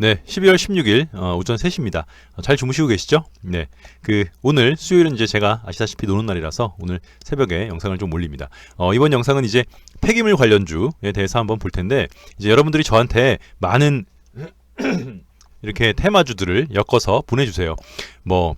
네, 12월 16일 어, 오전 3시입니다. 어, 잘 주무시고 계시죠? 네, 그 오늘 수요일은 이제 제가 아시다시피 노는 날이라서 오늘 새벽에 영상을 좀 올립니다. 어, 이번 영상은 이제 폐기물 관련주에 대해서 한번 볼 텐데 이제 여러분들이 저한테 많은 이렇게 테마주들을 엮어서 보내주세요. 뭐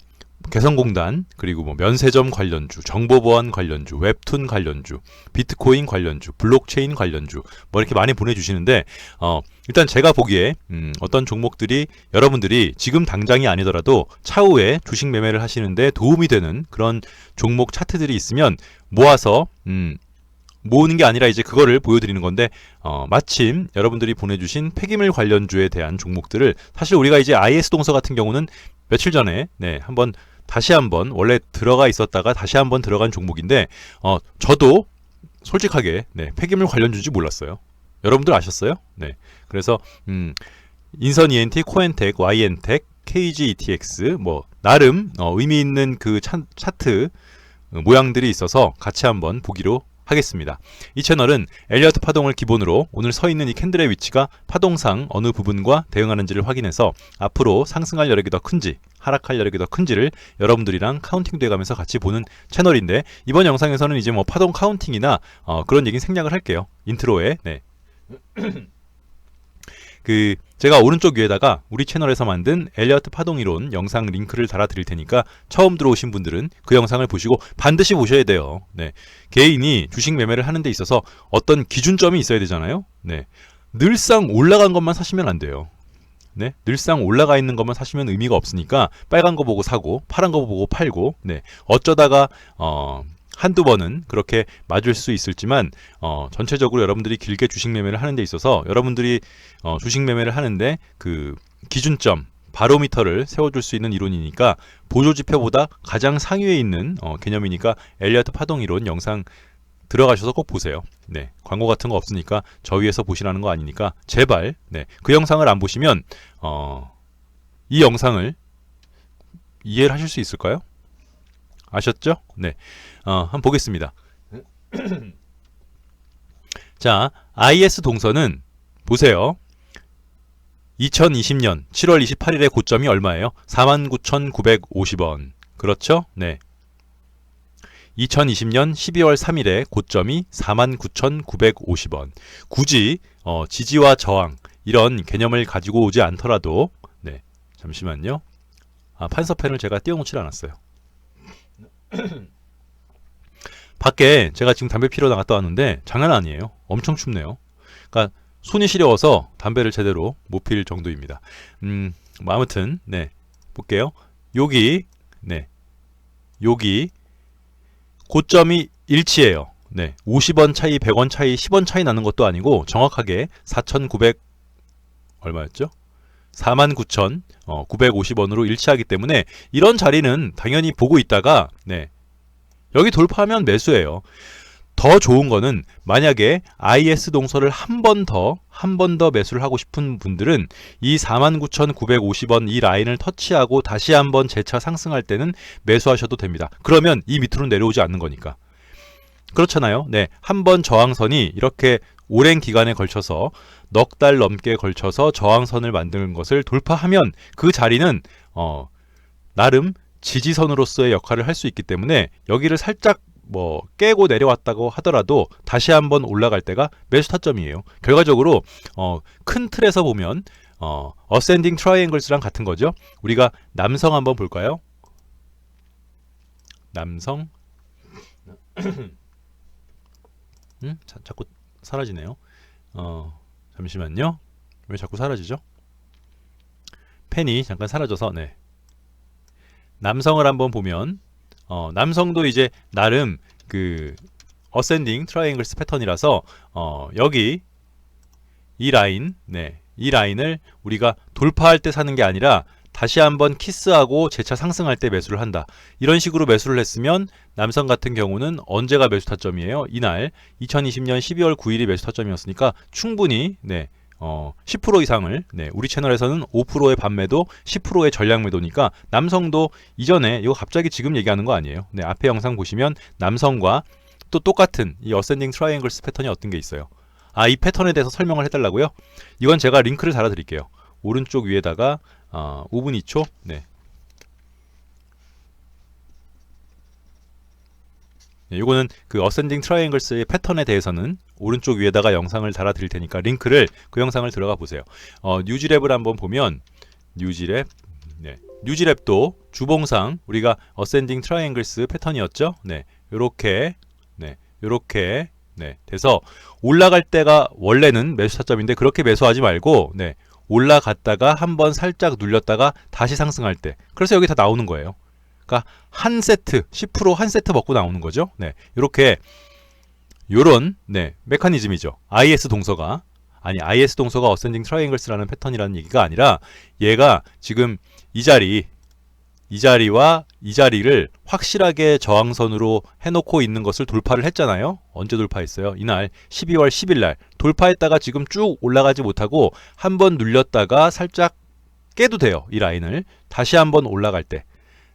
개성공단 그리고 뭐 면세점 관련주, 정보보안 관련주, 웹툰 관련주, 비트코인 관련주, 블록체인 관련주 뭐 이렇게 많이 보내주시는데 어 일단 제가 보기에 음, 어떤 종목들이 여러분들이 지금 당장이 아니더라도 차후에 주식 매매를 하시는데 도움이 되는 그런 종목 차트들이 있으면 모아서 음, 모으는 게 아니라 이제 그거를 보여드리는 건데 어, 마침 여러분들이 보내주신 폐기물 관련주에 대한 종목들을 사실 우리가 이제 IS 동서 같은 경우는 며칠 전에 네 한번 다시 한번 원래 들어가 있었다가 다시 한번 들어간 종목인데 어 저도 솔직하게 네 폐기물 관련주인지 몰랐어요. 여러분들 아셨어요? 네 그래서 음 인선 ENT, 코엔텍, YN텍, KG ETX 뭐 나름 어, 의미 있는 그 차, 차트 어, 모양들이 있어서 같이 한번 보기로 하겠습니다. 이 채널은 엘리어트 파동을 기본으로 오늘 서 있는 이 캔들의 위치가 파동상 어느 부분과 대응하는지를 확인해서 앞으로 상승할 여력이 더 큰지 하락할 여력이 더 큰지를 여러분들이랑 카운팅 돼가면서 같이 보는 채널인데 이번 영상에서는 이제 뭐 파동 카운팅이나 어, 그런 얘기 생략을 할게요. 인트로에 네. 그 제가 오른쪽 위에다가 우리 채널에서 만든 엘리어트 파동 이론 영상 링크를 달아 드릴 테니까 처음 들어오신 분들은 그 영상을 보시고 반드시 보셔야 돼요. 네. 개인이 주식 매매를 하는 데 있어서 어떤 기준점이 있어야 되잖아요. 네. 늘상 올라간 것만 사시면 안 돼요. 네, 늘상 올라가 있는 것만 사시면 의미가 없으니까 빨간 거 보고 사고 파란 거 보고 팔고 네 어쩌다가 어 한두 번은 그렇게 맞을 수 있을지만 어, 전체적으로 여러분들이 길게 주식 매매를 하는 데 있어서 여러분들이 어, 주식 매매를 하는데 그 기준점 바로미터를 세워줄 수 있는 이론이니까 보조 지표보다 가장 상위에 있는 어, 개념이니까 엘리어트 파동 이론 영상 들어가셔서 꼭 보세요. 네, 광고 같은 거 없으니까 저 위에서 보시라는 거 아니니까 제발 네, 그 영상을 안 보시면 어, 이 영상을 이해를 하실 수 있을까요? 아셨죠? 네. 어, 한번 보겠습니다. 자, IS 동선은 보세요. 2020년 7월 28일의 고점이 얼마예요? 49,950원. 그렇죠? 네. 2020년 12월 3일에 고점이 49,950원. 굳이 어, 지지와 저항 이런 개념을 가지고 오지 않더라도 네. 잠시만요. 아, 판서펜을 제가 띄워놓질 않았어요. 밖에 제가 지금 담배 피러 나갔다 왔는데 장난 아니에요. 엄청 춥네요. 그러니까 손이 시려워서 담배를 제대로 못필 정도입니다. 음, 뭐 아무튼 네 볼게요. 여기 네 여기 고점이 일치해요. 네 50원 차이, 100원 차이, 10원 차이 나는 것도 아니고 정확하게 4,900 얼마였죠? 49,950원으로 일치하기 때문에 이런 자리는 당연히 보고 있다가 네 여기 돌파하면 매수예요. 더 좋은 거는 만약에 IS 동서를 한 번 더, 한 번 더 매수를 하고 싶은 분들은 이 49,950원 이 라인을 터치하고 다시 한번 재차 상승할 때는 매수하셔도 됩니다. 그러면 이 밑으로 내려오지 않는 거니까. 그렇잖아요. 네. 한 번 저항선이 이렇게 오랜 기간에 걸쳐서 넉 달 넘게 걸쳐서 저항선을 만드는 것을 돌파하면 그 자리는 어 나름 지지선으로서의 역할을 할 수 있기 때문에 여기를 살짝 뭐 깨고 내려왔다고 하더라도 다시 한번 올라갈 때가 매수 타점이에요. 결과적으로 어, 큰 틀에서 보면 어, 어센딩 트라이앵글스랑 같은 거죠. 우리가 남성 한번 볼까요? 남성 음? 자, 자꾸 사라지네요. 어, 잠시만요. 왜 자꾸 사라지죠? 펜이 잠깐 사라져서 네. 남성을 한번 보면 어, 남성도 이제 나름 그 어센딩 트라이앵글스 패턴이라서 어, 여기 이 라인 네. 이 라인을 우리가 돌파할 때 사는 게 아니라 다시 한번 키스하고 재차 상승할 때 매수를 한다. 이런 식으로 매수를 했으면 남성 같은 경우는 언제가 매수 타점이에요? 이날 2020년 12월 9일이 매수 타점이었으니까 충분히 네. 어, 10% 이상을 네, 우리 채널에서는 5%의 반매도 10%의 전량 매도니까 남성도 이전에 이거 갑자기 지금 얘기하는 거 아니에요. 네, 앞에 영상 보시면 남성과 또 똑같은 이 어센딩 트라이앵글스 패턴이 어떤 게 있어요. 아, 이 패턴에 대해서 설명을 해달라고요? 이건 제가 링크를 달아드릴게요. 오른쪽 위에다가 어, 5분 2초. 네. 네, 요거는 그 어센딩 트라이앵글스의 패턴에 대해서는 오른쪽 위에다가 영상을 달아 드릴 테니까 링크를 그 영상을 들어가 보세요. 어, 뉴지랩을 한번 보면 뉴지랩 네. 뉴지랩도 주봉상 우리가 어센딩 트라이앵글스 패턴이었죠? 네. 요렇게 네. 요렇게 네. 돼서 올라갈 때가 원래는 매수 타점인데 그렇게 매수하지 말고 네. 올라갔다가 한번 살짝 눌렸다가 다시 상승할 때. 그래서 여기 다 나오는 거예요. 그러니까 한 세트 10%한 세트 먹고 나오는 거죠. 네. 이렇게 요런 네, 메커니즘이죠. IS 동서가 아니 IS 동서가 어센딩 트라이앵글스라는 패턴이라는 얘기가 아니라 얘가 지금 이 자리 이 자리와 이 자리를 확실하게 저항선으로 해놓고 있는 것을 돌파를 했잖아요. 언제 돌파했어요? 이날 12월 10일 날 돌파했다가 지금 쭉 올라가지 못하고 한 번 눌렸다가 살짝 깨도 돼요. 이 라인을 다시 한번 올라갈 때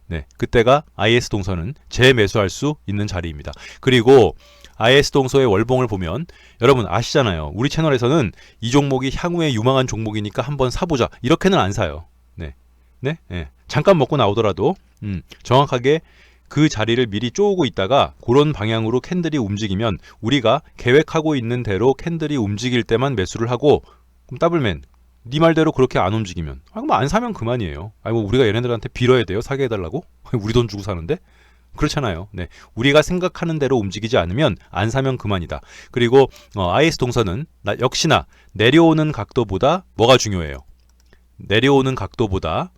네, 그때가 IS 동서는 재매수할 수 있는 자리입니다. 그리고 IS 동서의 월봉을 보면 여러분 아시잖아요. 우리 채널에서는 이 종목이 향후에 유망한 종목이니까 한번 사보자. 이렇게는 안 사요. 네, 네, 네. 잠깐 먹고 나오더라도 음, 정확하게 그 자리를 미리 쪼고 있다가 그런 방향으로 캔들이 움직이면 우리가 계획하고 있는 대로 캔들이 움직일 때만 매수를 하고 그럼 더블맨 네 말대로 그렇게 안 움직이면 아 그럼 안 사면 그만이에요. 아니 뭐 우리가 얘네들한테 빌어야 돼요. 사게 해달라고? 우리 돈 주고 사는데 그렇잖아요. 네, 우리가 생각하는 대로 움직이지 않으면 안 사면 그만이다. 그리고 어, IS 동선은 나, 역시나 내려오는 각도보다 뭐가 중요해요? 내려오는 각도보다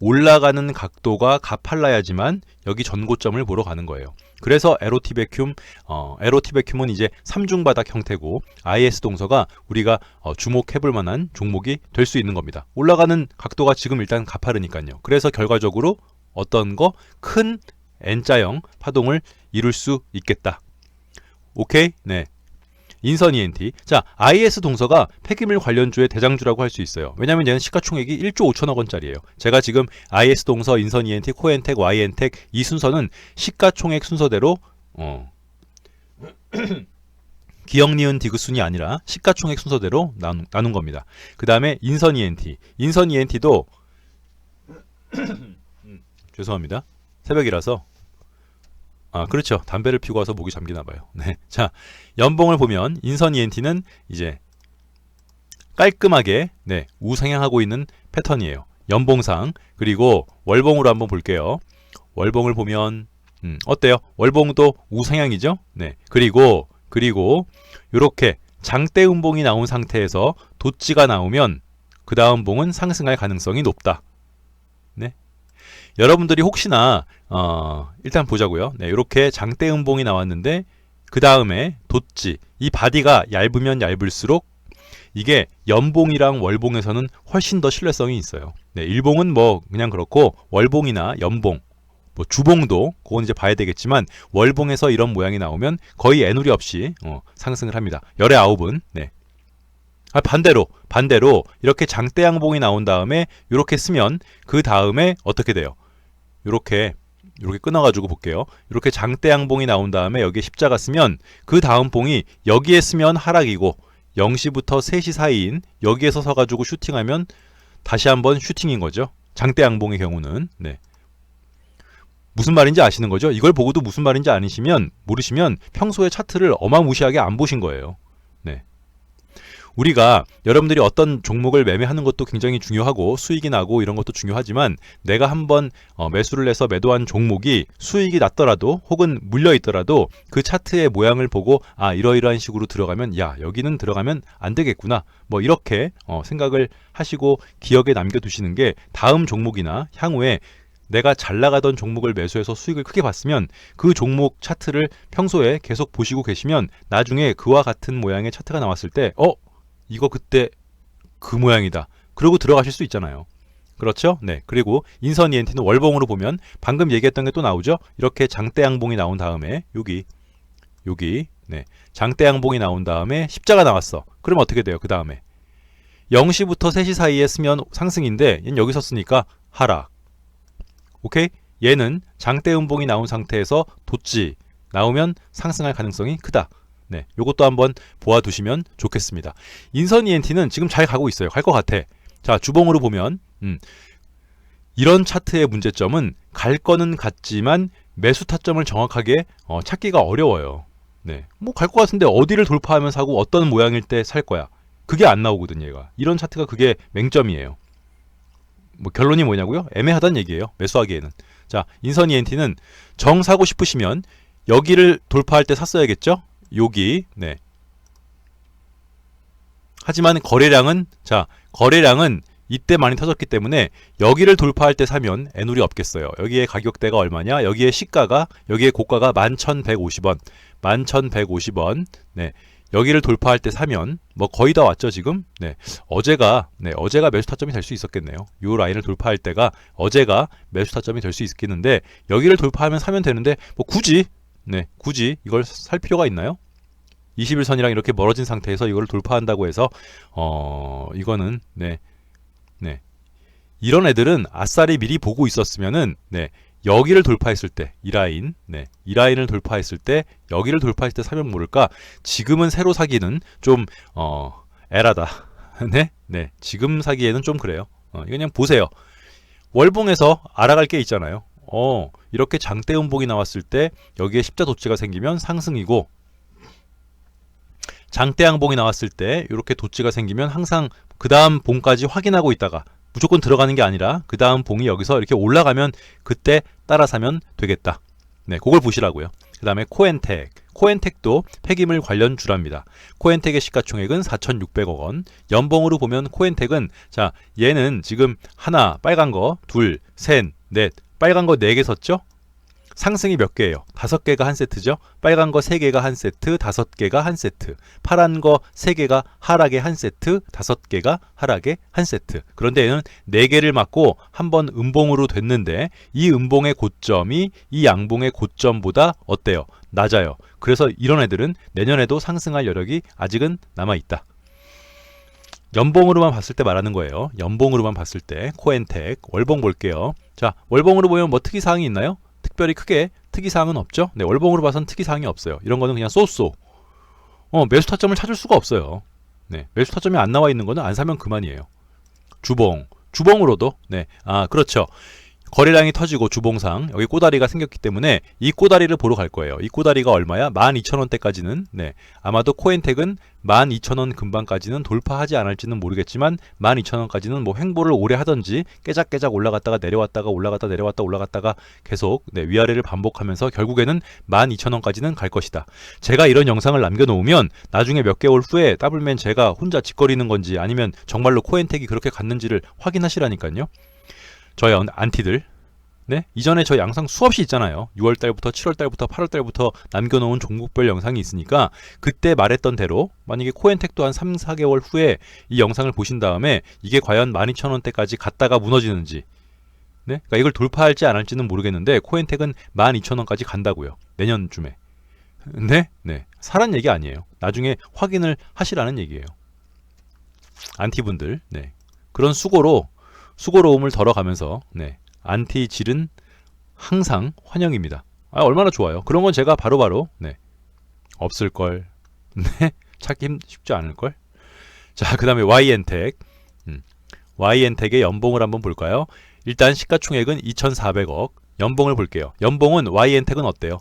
올라가는 각도가 가팔라야지만 여기 전고점을 보러 가는 거예요. 그래서 에로티 베큐 어, 에로티 베큐은 이제 삼중 바닥 형태고 IS 동서가 우리가 어, 주목해볼 만한 종목이 될 수 있는 겁니다. 올라가는 각도가 지금 일단 가파르니까요. 그래서 결과적으로 어떤 거 큰 N자형 파동을 이룰 수 있겠다. 오케이? 네. 인선 ENT. 자, IS 동서가 폐기물 관련주의 대장주라고 할 수 있어요. 왜냐면 얘는 시가총액이 1조 5천억 원짜리예요. 제가 지금 IS 동서, 인선 ENT, 코엔텍, Y엔텍 이 순서는 시가총액 순서대로 어 기억 니은 디귿 순이 아니라 시가총액 순서대로 나눈, 나눈 겁니다. 그 다음에 인선 ENT. 인선 ENT도 음, 죄송합니다. 새벽이라서 아, 그렇죠. 담배를 피고 와서 목이 잠기나 봐요. 네. 자, 연봉을 보면 인선 ENT는 이제 깔끔하게 네, 우상향하고 있는 패턴이에요. 연봉상. 그리고 월봉으로 한번 볼게요. 월봉을 보면 음, 어때요? 월봉도 우상향이죠? 네. 그리고 그리고 요렇게 장대 음봉이 나온 상태에서 도치가 나오면 그 다음 봉은 상승할 가능성이 높다. 네. 여러분들이 혹시나 어, 일단 보자고요. 네, 이렇게 장대 음봉이 나왔는데 그 다음에 돛지 이 바디가 얇으면 얇을수록 이게 연봉이랑 월봉에서는 훨씬 더 신뢰성이 있어요. 네, 일봉은 뭐 그냥 그렇고 월봉이나 연봉 뭐 주봉도 그건 이제 봐야 되겠지만 월봉에서 이런 모양이 나오면 거의 애누리 없이 어, 상승을 합니다. 열의 아홉은 네. 아, 반대로 반대로 이렇게 장대 양봉이 나온 다음에 이렇게 쓰면 그 다음에 어떻게 돼요? 이렇게 이렇게 끊어가지고 볼게요. 이렇게 장대 양봉이 나온 다음에 여기에 십자가 쓰면 그 다음 봉이 여기에 쓰면 하락이고 0시부터 3시 사이인 여기에서 서가지고 슈팅하면 다시 한번 슈팅인 거죠. 장대 양봉의 경우는 네. 무슨 말인지 아시는 거죠? 이걸 보고도 무슨 말인지 아니시면 모르시면 평소에 차트를 어마무시하게 안 보신 거예요. 네. 우리가 여러분들이 어떤 종목을 매매하는 것도 굉장히 중요하고 수익이 나고 이런 것도 중요하지만 내가 한번 어, 매수를 해서 매도한 종목이 수익이 났더라도 혹은 물려 있더라도 그 차트의 모양을 보고 아 이러이러한 식으로 들어가면 야 여기는 들어가면 안 되겠구나 뭐 이렇게 어, 생각을 하시고 기억에 남겨두시는 게 다음 종목이나 향후에 내가 잘 나가던 종목을 매수해서 수익을 크게 봤으면 그 종목 차트를 평소에 계속 보시고 계시면 나중에 그와 같은 모양의 차트가 나왔을 때 어? 이거 그때 그 모양이다. 그러고 들어가실 수 있잖아요. 그렇죠? 네. 그리고 인선 ENT는 월봉으로 보면 방금 얘기했던 게 또 나오죠? 이렇게 장대 양봉이 나온 다음에 여기 여기 네. 장대 양봉이 나온 다음에 십자가 나왔어. 그럼 어떻게 돼요? 그 다음에 0시부터 3시 사이에 쓰면 상승인데 얘는 여기서 쓰니까 하락. 오케이? 얘는 장대 음봉이 나온 상태에서 돛지 나오면 상승할 가능성이 크다. 네, 요것도 한번 보아두시면 좋겠습니다. 인선 ENT는 지금 잘 가고 있어요. 갈 것 같아. 자, 주봉으로 보면 음, 이런 차트의 문제점은 갈 거는 같지만 매수 타점을 정확하게 어, 찾기가 어려워요. 네. 뭐 갈 것 같은데 어디를 돌파하면 사고 어떤 모양일 때 살 거야. 그게 안 나오거든요, 얘가. 이런 차트가 그게 맹점이에요. 뭐 결론이 뭐냐고요? 애매하다는 얘기예요. 매수하기에는. 자, 인선 ENT는 정 사고 싶으시면 여기를 돌파할 때 샀어야겠죠? 여기. 네. 하지만 거래량은 자, 거래량은 이때 많이 터졌기 때문에 여기를 돌파할 때 사면 애누리 없겠어요. 여기에 가격대가 얼마냐? 여기에 시가가 여기에 고가가 11,150원. 11,150원. 네. 여기를 돌파할 때 사면 뭐 거의 다 왔죠 지금 네 어제가 네 어제가 매수 타점이 될 수 있었겠네요 요 라인을 돌파할 때가 어제가 매수 타점이 될 수 있겠는데 여기를 돌파하면 사면 되는데 뭐 굳이 네 굳이 이걸 살 필요가 있나요 21선이랑 이렇게 멀어진 상태에서 이걸 돌파한다고 해서 어 이거는 네 네. 이런 애들은 아싸리 미리 보고 있었으면은 네. 여기를 돌파했을 때 이 라인, 네, 이 라인을 돌파했을 때 여기를 돌파했을 때 사면 모를까? 지금은 새로 사기는 좀 어, 에라다. 네, 네, 지금 사기에는 좀 그래요. 어, 이거 그냥 보세요. 월봉에서 알아갈 게 있잖아요. 어, 이렇게 장대 음봉이 나왔을 때 여기에 십자 도치가 생기면 상승이고 장대 양봉이 나왔을 때 이렇게 도치가 생기면 항상 그 다음 봉까지 확인하고 있다가 무조건 들어가는 게 아니라 그 다음 봉이 여기서 이렇게 올라가면 그때 따라 사면 되겠다. 네, 그걸 보시라고요. 그 다음에 코엔텍. 코엔텍도 폐기물 관련 주랍니다. 코엔텍의 시가총액은 4,600억 원. 연봉으로 보면 코엔텍은 자 얘는 지금 하나 빨간 거, 둘, 셋, 넷 빨간 거네개 섰죠? 상승이 몇 개예요? 다섯 개가 한 세트죠. 빨간 거세 개가 한 세트, 다섯 개가 한 세트. 파란 거세 개가 하락에 한 세트, 다섯 개가 하락에 한 세트. 그런데 얘는 네 개를 맞고 한 번 음봉으로 됐는데 이 음봉의 고점이 이 양봉의 고점보다 어때요? 낮아요. 그래서 이런 애들은 내년에도 상승할 여력이 아직은 남아 있다. 연봉으로만 봤을 때 말하는 거예요. 연봉으로만 봤을 때 코엔텍 월봉 볼게요. 자, 월봉으로 보면 뭐 특이 사항이 있나요? 특별히 크게 특이사항은 없죠. 네, 월봉으로 봐선 특이사항이 없어요. 이런 거는 그냥 쏘쏘. 어, 매수 타점을 찾을 수가 없어요. 네, 매수 타점이 안 나와 있는 거는 안 사면 그만이에요. 주봉. 주봉으로도 네. 아, 그렇죠. 거래량이 터지고 주봉상 여기 꼬다리가 생겼기 때문에 이 꼬다리를 보러 갈 거예요. 이 꼬다리가 얼마야? 12,000원대까지는 네. 아마도 코엔텍은 12,000원 근방까지는 돌파하지 않을지는 모르겠지만 12,000원까지는 뭐 횡보를 오래 하던지 깨작깨작 올라갔다가 내려왔다가 올라갔다 내려왔다 올라갔다가 계속 네, 위아래를 반복하면서 결국에는 12,000원까지는 갈 것이다. 제가 이런 영상을 남겨 놓으면 나중에 몇 개월 후에 더블맨 제가 혼자 짓거리는 건지 아니면 정말로 코엔텍이 그렇게 갔는지를 확인하시라니까요. 저희 안티들 네? 이전에 저 양상 수없이 있잖아요. 6월달부터 7월달부터 8월달부터 남겨놓은 종목별 영상이 있으니까 그때 말했던 대로 만약에 코엔텍도 한 3, 4개월 후에 이 영상을 보신 다음에 이게 과연 12,000원대까지 갔다가 무너지는지 네? 그러니까 이걸 돌파할지 안 할지는 모르겠는데 코엔텍은 12,000원까지 간다고요. 내년쯤에. 네? 네. 사란 얘기 아니에요. 나중에 확인을 하시라는 얘기예요. 안티분들. 네. 그런 수고로 수고로움을 덜어가면서 네, 안티질은 항상 환영입니다. 아, 얼마나 좋아요. 그런 건 제가 바로바로 바로, 네, 없을 걸. 네, 찾기 힘, 쉽지 않을 걸. 자, 그다음에 YN텍. 음, YN텍의 연봉을 한번 볼까요? 일단 시가총액은 2,400억. 연봉을 볼게요. 연봉은 YN텍은 어때요?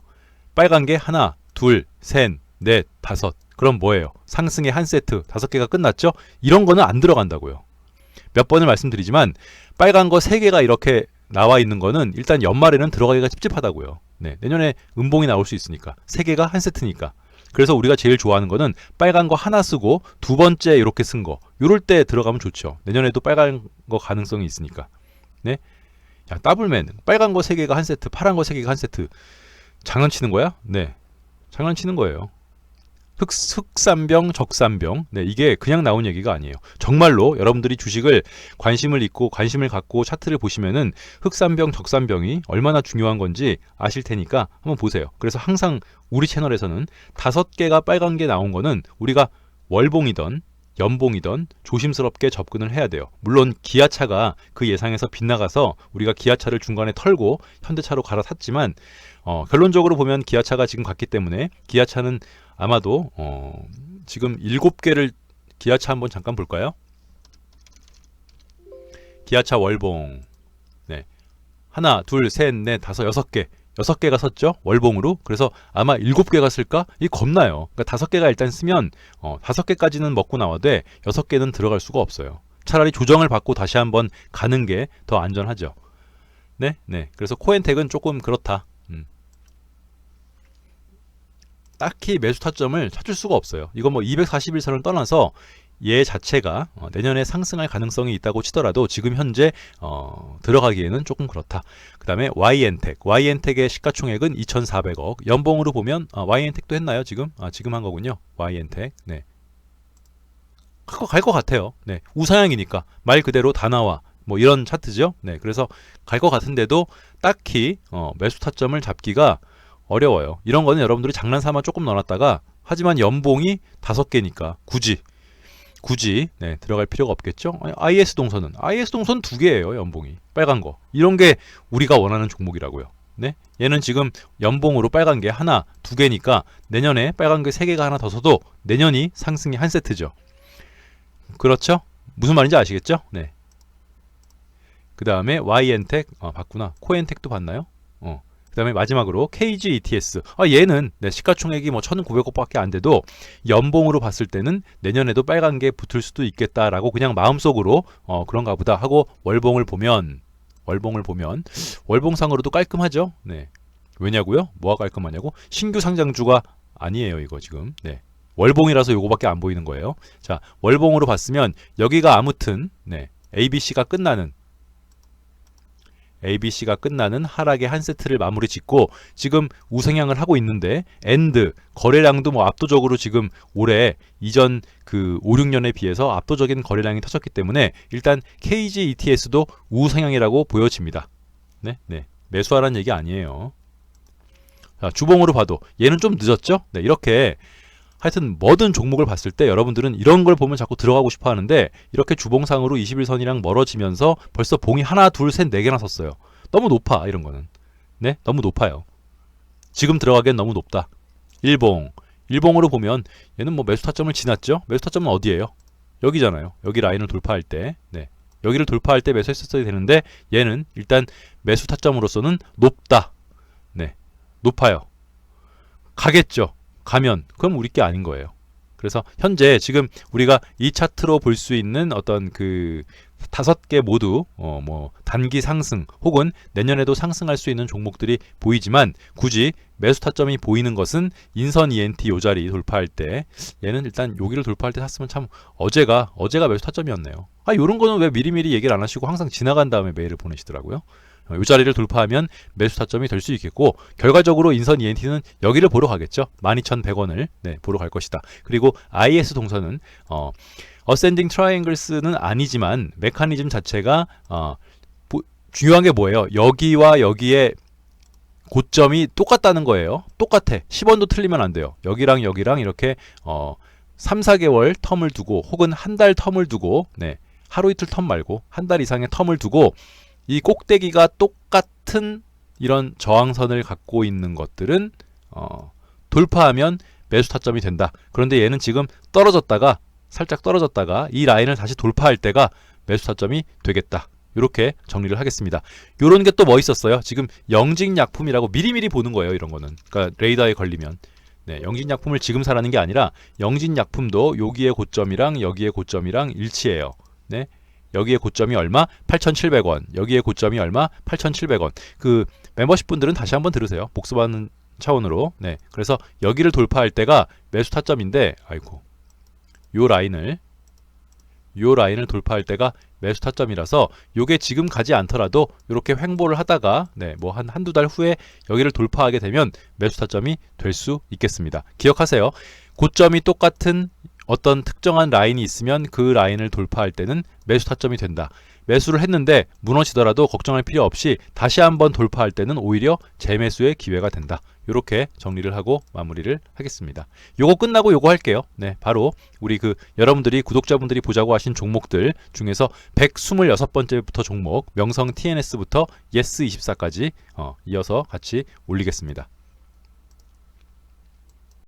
빨간 게 하나, 둘, 셋, 넷, 다섯. 그럼 뭐예요? 상승의 한 세트, 다섯 개가 끝났죠? 이런 거는 안 들어간다고요. 몇 번을 말씀드리지만 빨간 거 3개가 이렇게 나와 있는 거는 일단 연말에는 들어가기가 찝찝하다고요. 네, 내년에 음봉이 나올 수 있으니까 3개가 한 세트니까. 그래서 우리가 제일 좋아하는 거는 빨간 거 하나 쓰고 두 번째 이렇게 쓴 거. 요럴 때 들어가면 좋죠. 내년에도 빨간 거 가능성이 있으니까. 네. 야, 더블맨. 빨간 거 3개가 한 세트, 파란 거 3개가 한 세트. 장난치는 거야? 네. 장난치는 거예요. 흑, 흑산병, 적산병. 네, 이게 그냥 나온 얘기가 아니에요. 정말로 여러분들이 주식을 관심을 있고 관심을 갖고 차트를 보시면은 흑산병, 적산병이 얼마나 중요한 건지 아실 테니까 한번 보세요. 그래서 항상 우리 채널에서는 다섯 개가 빨간 게 나온 거는 우리가 월봉이던 연봉이던 조심스럽게 접근을 해야 돼요. 물론 기아차가 그 예상에서 빗나가서 우리가 기아차를 중간에 털고 현대차로 갈아탔지만 어, 결론적으로 보면 기아차가 지금 갔기 때문에 기아차는 아마도 어, 지금 7개를 기아차 한번 잠깐 볼까요? 기아차 월봉. 네. 하나, 둘, 셋, 넷, 다섯, 여섯 개. 여섯 개가 섰죠. 월봉으로. 그래서 아마 일곱 개가 쓸까? 이 겁나요. 그러니까 다섯 개가 일단 쓰면 어, 다섯 개까지는 먹고 나와도 여섯 개는 들어갈 수가 없어요. 차라리 조정을 받고 다시 한번 가는 게 더 안전하죠. 네, 네. 그래서 코엔텍은 조금 그렇다. 음. 딱히 매수 타점을 찾을 수가 없어요. 이건 뭐 241선을 떠나서 얘 자체가 어, 내년에 상승할 가능성이 있다고 치더라도 지금 현재 어, 들어가기에는 조금 그렇다. 그 다음에 YN텍. YN텍의 시가총액은 2,400억. 연봉으로 보면 아, YN텍도 했나요 지금? 아, 지금 한 거군요. YN텍. 네. 갈 것 같아요. 네. 우상향이니까 말 그대로 다 나와. 뭐 이런 차트죠. 네. 그래서 갈 것 같은데도 딱히 어, 매수 타점을 잡기가 어려워요. 이런 거는 여러분들이 장난삼아 조금 넣어놨다가 하지만 연봉이 다섯 개니까 굳이 굳이 네, 들어갈 필요가 없겠죠. IS 동선은 IS 동선 두 개예요. 연봉이 빨간 거 이런 게 우리가 원하는 종목이라고요. 네, 얘는 지금 연봉으로 빨간 게 하나 두 개니까 내년에 빨간 게 세 개가 하나 더 서도 내년이 상승이 한 세트죠. 그렇죠? 무슨 말인지 아시겠죠? 네. 그 다음에 YN텍 아 봤구나. 코엔텍도 봤나요? 어. 그 다음에 마지막으로 KG ETS. 아, 얘는 네, 시가총액이 뭐 1,900억밖에 안 돼도 연봉으로 봤을 때는 내년에도 빨간 게 붙을 수도 있겠다라고 그냥 마음속으로 어, 그런가 보다 하고 월봉을 보면 월봉을 보면 월봉상으로도 깔끔하죠. 네. 왜냐고요? 뭐가 깔끔하냐고? 신규 상장주가 아니에요, 이거 지금. 네. 월봉이라서 요거밖에 안 보이는 거예요. 자, 월봉으로 봤으면 여기가 아무튼 네. ABC가 끝나는 ABC가 끝나는 하락의 한 세트를 마무리 짓고 지금 우상향을 하고 있는데 엔드 거래량도 뭐 압도적으로 지금 올해 이전 그 5, 6년에 비해서 압도적인 거래량이 터졌기 때문에 일단 KG ETS도 우상향이라고 보여집니다. 네, 네. 매수하라는 얘기 아니에요. 자, 주봉으로 봐도 얘는 좀 늦었죠? 네, 이렇게 하여튼 뭐든 종목을 봤을 때 여러분들은 이런 걸 보면 자꾸 들어가고 싶어 하는데 이렇게 주봉상으로 21선이랑 멀어지면서 벌써 봉이 하나, 둘, 셋, 네 개나 섰어요. 너무 높아, 이런 거는. 네? 너무 높아요. 지금 들어가기엔 너무 높다. 일봉. 일봉으로 보면 얘는 뭐 매수 타점을 지났죠? 매수 타점은 어디예요? 여기잖아요. 여기 라인을 돌파할 때. 네. 여기를 돌파할 때 매수했었어야 되는데 얘는 일단 매수 타점으로서는 높다. 네. 높아요. 가겠죠. 가면 그럼 우리 게 아닌 거예요. 그래서 현재 지금 우리가 이 차트로 볼 수 있는 어떤 그 다섯 개 모두 어 뭐 단기 상승 혹은 내년에도 상승할 수 있는 종목들이 보이지만 굳이 매수 타점이 보이는 것은 인선 ENT 요 자리 돌파할 때 얘는 일단 여기를 돌파할 때 샀으면 참 어제가 어제가 매수 타점이었네요. 아 요런 거는 왜 미리미리 얘기를 안 하시고 항상 지나간 다음에 메일을 보내시더라고요. 이 자리를 돌파하면 매수 타점이 될 수 있겠고 결과적으로 인선 ENT는 여기를 보러 가겠죠. 12,100원을 네, 보러 갈 것이다. 그리고 IS 동선은 어 어센딩 트라이앵글스는 아니지만 메커니즘 자체가 어 보, 중요한 게 뭐예요? 여기와 여기에 고점이 똑같다는 거예요. 똑같아. 10원도 틀리면 안 돼요. 여기랑 여기랑 이렇게 어 3, 4개월 텀을 두고 혹은 한 달 텀을 두고 네. 하루 이틀 텀 말고 한 달 이상의 텀을 두고 이 꼭대기가 똑같은 이런 저항선을 갖고 있는 것들은 어, 돌파하면 매수 타점이 된다. 그런데 얘는 지금 떨어졌다가 살짝 떨어졌다가 이 라인을 다시 돌파할 때가 매수 타점이 되겠다. 이렇게 정리를 하겠습니다. 요런 게 또 뭐 있었어요? 지금 영직약품이라고 미리미리 보는 거예요. 이런 거는. 그러니까 레이더에 걸리면. 네, 영진약품을 지금 사라는 게 아니라 영진약품도 여기의 고점이랑 여기의 고점이랑 일치해요. 네, 여기에 고점이 얼마? 8,700원. 여기에 고점이 얼마? 8,700원. 그 멤버십 분들은 다시 한번 들으세요. 복습하는 차원으로. 네. 그래서 여기를 돌파할 때가 매수 타점인데 아이고. 요 라인을 요 라인을 돌파할 때가 매수 타점이라서 요게 지금 가지 않더라도 이렇게 횡보를 하다가 네, 뭐 한 한두 달 후에 여기를 돌파하게 되면 매수 타점이 될 수 있겠습니다. 기억하세요. 고점이 똑같은 어떤 특정한 라인이 있으면 그 라인을 돌파할 때는 매수 타점이 된다. 매수를 했는데 무너지더라도 걱정할 필요 없이 다시 한번 돌파할 때는 오히려 재매수의 기회가 된다. 이렇게 정리를 하고 마무리를 하겠습니다. 요거 끝나고 요거 할게요. 네, 바로 우리 그 여러분들이 구독자분들이 보자고 하신 종목들 중에서 126번째부터 종목 명성 TNS부터 예스24까지 어, 이어서 같이 올리겠습니다.